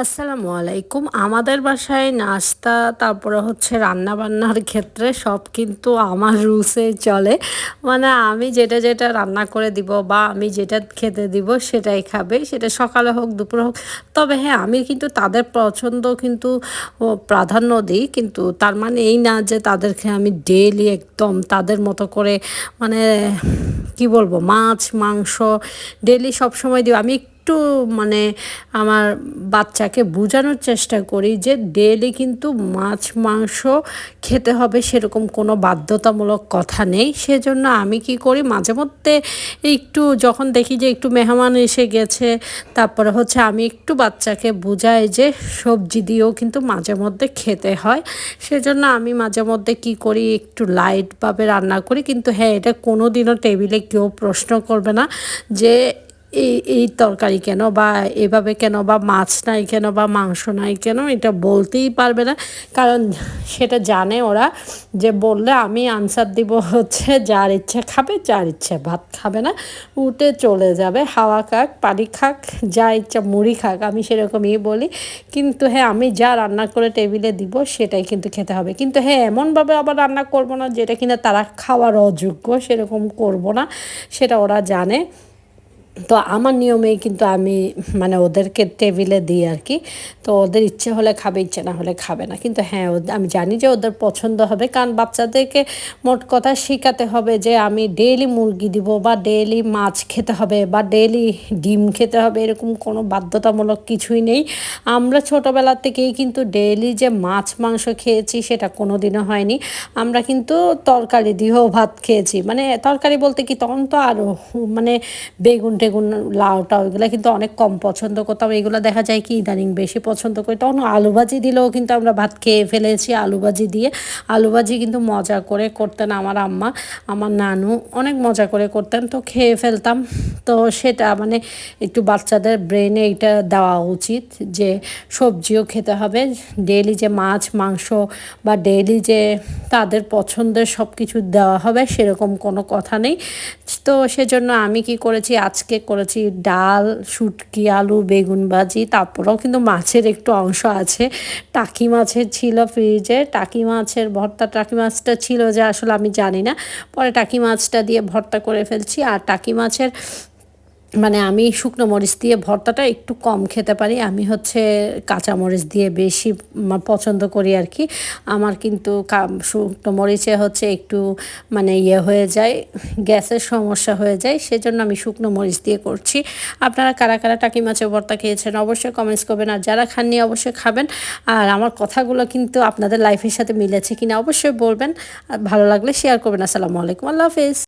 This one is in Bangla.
আসসালামু আলাইকুম। আমাদের বাসায় নাস্তা, তারপরে হচ্ছে রান্না বান্নার ক্ষেত্রে সব কিন্তু আমার রুসে চলে। মানে আমি যেটা যেটা রান্না করে দিব বা আমি যেটা খেতে দিব সেটাই খাবে, সেটা সকালে হোক, দুপুরে হোক। তবে হ্যাঁ আমি কিন্তু তাদের পছন্দ কিন্তু প্রাধান্য দিই। কিন্তু তার মানে এই না যে তাদেরকে আমি ডেলি একদম তাদের মতো করে মানে কি বলব, মাছ, মাংস ডেইলি সবসময় দিই। আমি একটু মানে আমার বাচ্চাকে বোঝানোর চেষ্টা করি যে ডেলি কিন্তু মাছ, মাংস খেতে হবে সেরকম কোনো বাধ্যতামূলক কথা নেই। সেজন্য আমি কি করি, মাঝে মধ্যে একটু যখন দেখি যে একটু মেহমান এসে গেছে, তারপরে হচ্ছে আমি একটু বাচ্চাকে বোঝাই যে সবজি দিয়েও কিন্তু মাঝে মধ্যে খেতে হয়। সেজন্য আমি মাঝে মধ্যে কি করি, একটু লাইটভাবে রান্না করি। কিন্তু হ্যাঁ এটা কোনো দিনও টেবিলে কেউ প্রশ্ন করবে না যে এই এই তরকারি কেন বা এভাবে কেন বা মাছ নাই কেন বা মাংস নাই কেন এটা বলতেই পারবে না। কারণ সেটা জানে ওরা যে বললে আমি আনসার দিব হচ্ছে যার ইচ্ছে খাবে, যার ইচ্ছে ভাত খাবে না। উঠে চলে যাবে, হাওয়া খাক, পানি খাক, যা ইচ্ছা মুড়ি খাক, আমি সেরকমই বলি। কিন্তু হ্যাঁ আমি যা রান্না করে টেবিলে দিব সেটাই কিন্তু খেতে হবে। কিন্তু হ্যাঁ এমনভাবে আবার রান্না করব না যেটা কিনা তারা খাওয়ার অযোগ্য, সেরকম করব না, সেটা ওরা জানে। তো আমার নিয়মেই কিন্তু আমি মানে ওদেরকে টেবিলে দিই আর কি তো ওদের ইচ্ছে হলে খাবে, ইচ্ছে না হলে খাবে না। কিন্তু হ্যাঁ আমি জানি যে ওদের পছন্দ হবে। কারণ বাচ্চাদেরকে মোট কথা শেখাতে হবে যে আমি ডেইলি মুরগি দিব বা ডেইলি মাছ খেতে হবে বা ডেইলি ডিম খেতে হবে, এরকম কোনো বাধ্যতামূলক কিছুই নেই। আমরা ছোটোবেলা থেকেই কিন্তু ডেইলি যে মাছ, মাংস খেয়েছি সেটা কোনো দিনও হয়নি। আমরা কিন্তু তরকারি দিয়েও ভাত খেয়েছি। মানে তরকারি বলতে কি, তখন তো আরও মানে বেগুন টেগুন লাউ টাউ এগুলো কিন্তু অনেক কম পছন্দ করতাম। এগুলো দেখা যায় কি ইদানিং বেশি পছন্দ করি। তখন আলু ভাজি দিলেও কিন্তু আমরা ভাত খেয়ে ফেলেছি আলু ভাজি দিয়ে। আলু ভাজি কিন্তু মজা করে করতেন আমার আম্মা, আমার নানু অনেক মজা করে করতেন। তো খেয়ে ফেলতাম। তো সেটা মানে একটু বাচ্চাদের ব্রেনে এটা দেওয়া উচিত যে সবজিও খেতে হবে। ডেইলি যে মাছ, মাংস বা ডেইলি যে তাদের পছন্দের সব কিছু দেওয়া হবে সেরকম কোনো কথা নেই। তো সেজন্য আমি কি করেছি, আজকে করেছি, ডাল, শুটকি, আলু, বেগুন ভাজি, তারপরেও কিন্তু মাছের একটু অংশ আছে। টাকি মাছের ছিল ফ্রিজে টাকি মাছের ভর্তা, টাকি মাছটা ছিল যে আসলে আমি জানি না। পরে টাকি মাছটা দিয়ে ভর্তা করে ফেলছি। আর টাকি মাছের মানে আমি শুকনো মরিচ দিয়ে ভর্তাটা একটু কম খেতে পারি। আমি হচ্ছে কাঁচা মরিচ দিয়ে বেশি পছন্দ করি আর কি আমার কিন্তু শুকনো মরিচে হচ্ছে একটু মানে ইয়ে হয়ে যায়, গ্যাসের সমস্যা হয়ে যায়, সেজন্য আমি শুকনো মরিচ দিয়ে করছি। আপনারা কারা কারা টাকি মাছের ভর্তা খেয়েছেন অবশ্যই কমেন্টস করবেন, আর যারা খাননি অবশ্যই খাবেন। আর আমার কথাগুলো কিন্তু আপনাদের লাইফের সাথে মিলেছে কিনা অবশ্যই বলবেন। ভালো লাগলে শেয়ার করবেন। আসসালামু আলাইকুম, আল্লাহ হাফিজ।